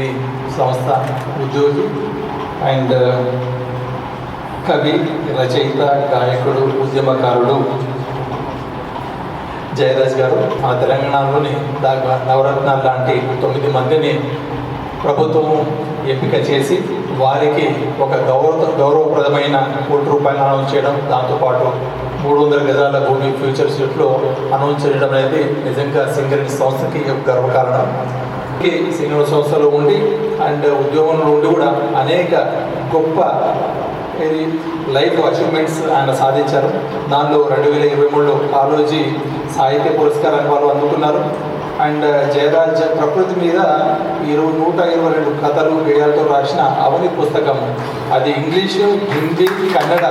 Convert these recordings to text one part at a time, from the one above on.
సింగరేణి సంస్థ ఉద్యోగి and uh, కవి రచయిత గాయకుడు ఉద్యమకారుడు జయరాజ్ గారు. మన తెలంగాణలోని దాకా నవరత్నాలు లాంటి తొమ్మిది మందిని ప్రభుత్వం ఎంపిక చేసి వారికి ఒక గౌరవ గౌరవప్రదమైన కోటి రూపాయలు అనౌన్స్ చేయడం దాంతోపాటు మూడు వందల గజాల భూమి ఫ్యూచర్ సీట్లో అనౌన్స్ చేయడం అనేది నిజంగా సింగరేణి సంస్థకి ఒక గర్వకారణం. ఈ సింగరేణి సంస్థలో ఉండి అండ్ ఉద్యోగంలో ఉండి కూడా అనేక గొప్ప ఇది లైఫ్ అచీవ్మెంట్స్ ఆయన సాధించారు. దానిలో రెండు వేల ఇరవై మూడులో కాలోజీ సాహిత్య పురస్కారాన్ని వాళ్ళు అందుకున్నారు. అండ్ జయరాజ్ ప్రకృతి మీద ఇరవై నూట ఇరవై రెండు కథలు గేయాలతో రాసిన అవని పుస్తకం. అది ఇంగ్లీషు హిందీ కన్నడ.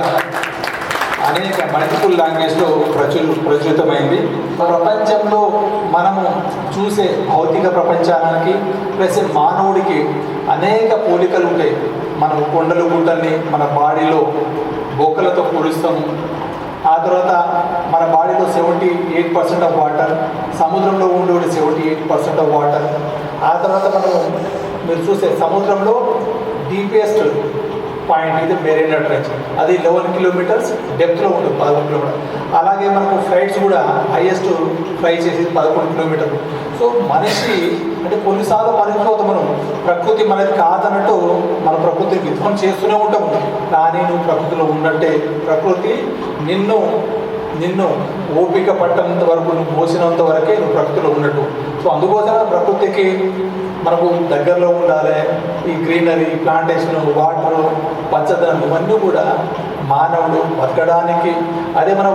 అనేక మల్టిపుల్ లాంగ్వేజ్లో ప్రచుర ప్రచురితమైంది. ప్రపంచంలో మనము చూసే భౌతిక ప్రపంచానికి ప్లస్ మానవుడికి అనేక పోలికలు ఉంటాయి. మనం కొండలు గుట్టల్ని మన బాడీలో బొక్కలతో పూడుస్తాము ఆ తర్వాత మన బాడీలో seventy eight percent of water సముద్రంలో ఉండే seventy eight percent of water ఆ తర్వాత మనము మీరు చూసే సముద్రంలో డీపెస్ట్ పాయింట్ ఇది మెరీనా ట్రెంచ్ అది లెవెన్ కిలోమీటర్స్ డెప్త్లో ఉంటుంది పదకొండు కిలోమీటర్ అలాగే మనకు ఫ్లైట్స్ కూడా హైయెస్ట్ ఫ్లై చేసేది పదకొండు కిలోమీటర్లు సో మనిషి అంటే కొన్నిసార్లు మరిచిపోతాం మనం ప్రకృతి మనది కాదన్నట్టు మన ప్రకృతి విధ్వం చేస్తూనే ఉంటాం. కానీ నువ్వు ప్రకృతిలో ఉన్నట్టే ప్రకృతి నిన్ను నిన్ను ఓపిక పట్టనంత వరకు నువ్వు మోసినంత వరకే నువ్వు ప్రకృతిలో ఉన్నట్టు. సో అందుకోసమే ప్రకృతికి మనకు దగ్గరలో ఉండాలి. ఈ గ్రీనరీ ప్లాంటేషన్ వాటర్ పచ్చదనం ఇవన్నీ కూడా మానవుడు బతకడానికి. అదే మనం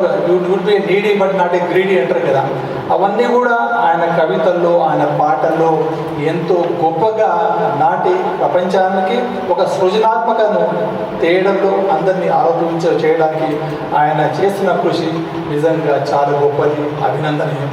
would be needy but not a greedy అంటారు కదా. అవన్నీ కూడా ఆయన కవితల్లో ఆయన పాటల్లో ఎంతో గొప్పగా నాటి ప్రపంచానికి ఒక సృజనాత్మకను తేయడంలో అందరినీ ఆరోపించ చేయడానికి ఆయన చేస్తున్న కృషి నిజంగా చాలా గొప్పది. అభినందనీయం.